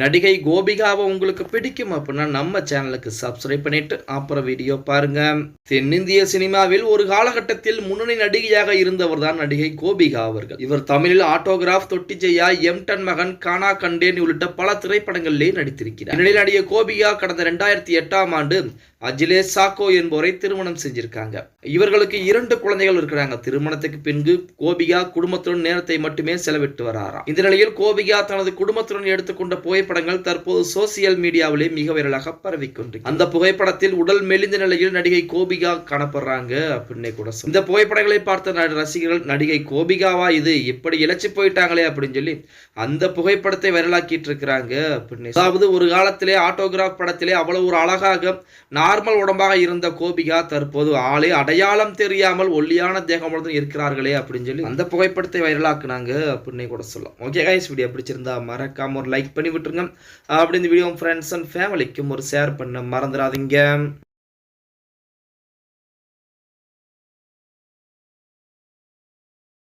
நடிகை கோபிகாவை உங்களுக்கு பிடிக்கும் அப்படின்னா நம்ம சேனலுக்கு சப்ஸ்கிரைப் பண்ணிட்டு அப்புறம் வீடியோ பாருங்க. தென்னிந்திய சினிமாவில் ஒரு காலகட்டத்தில் முன்னணி நடிகையாக இருந்தவர் தான் நடிகை கோபிகா அவர்கள். இவர் தமிழில் ஆட்டோகிராஃப் தொட்டி ஜெயா எம் டன் மகன் கானா கண்டேன் உள்ளிட்ட பல திரைப்படங்களிலே நடித்திருக்கிறார். இந்நிலையில் நடிகை கோபிகா கடந்த ரெண்டாயிரத்தி எட்டாம் ஆண்டு அஜிலே சாக்கோ என்பவரை திருமணம் செஞ்சிருக்காங்க. இவர்களுக்கு இரண்டு குழந்தைகள் இருக்கிறாங்க. திருமணத்துக்கு பின்பு கோபிகா குடும்பத்துடன் நேரத்தை மட்டுமே செலவிட்டு வராராம். இந்த நிலையில் கோபிகா தனது குடும்பத்துடன் எடுத்துக்கொண்ட புகைப்படங்கள் தற்போது சோசியல் மீடியாவிலே மிக வைரலாக பரவிக்கொண்டு அந்த புகைப்படத்தில் உடல் மெலிந்த நிலையில் நடிகை கோபிகா காணப்படுறாங்க அப்படின்னே கூட இந்த புகைப்படங்களை பார்த்த ரசிகர்கள் நடிகை கோபிகாவா இது இப்படி இழைச்சி போயிட்டாங்களே அப்படின்னு சொல்லி அந்த புகைப்படத்தை வைரலாக்கிட்டு இருக்கிறாங்க அப்படின்னு அதாவது ஒரு காலத்திலே ஆட்டோகிராஃப் படத்திலே அவ்வளவு ஒரு அழகாக நார்மல் உடம்பாக இருந்த கோபிகா தற்போது ஆளே அடையாளம் தெரியாமல் ஒல்லியான தேகமுடன் இருக்கிறார்களே அப்படின்னு சொல்லி அந்த புகைப்படத்தை வைரலாக்குனாங்க அப்படின்னு கூட சொல்லலாம். ஓகே கைஸ் வீடியோ பிடிச்சிருந்தா மறக்காம ஒரு லைக் பண்ணி விட்டுருங்க. அப்படி இந்த வீடியோ ஃப்ரெண்ட்ஸ் அண்ட் ஃபேமிலிக்கும் ஒரு ஷேர் பண்ண மறந்துடாதீங்க.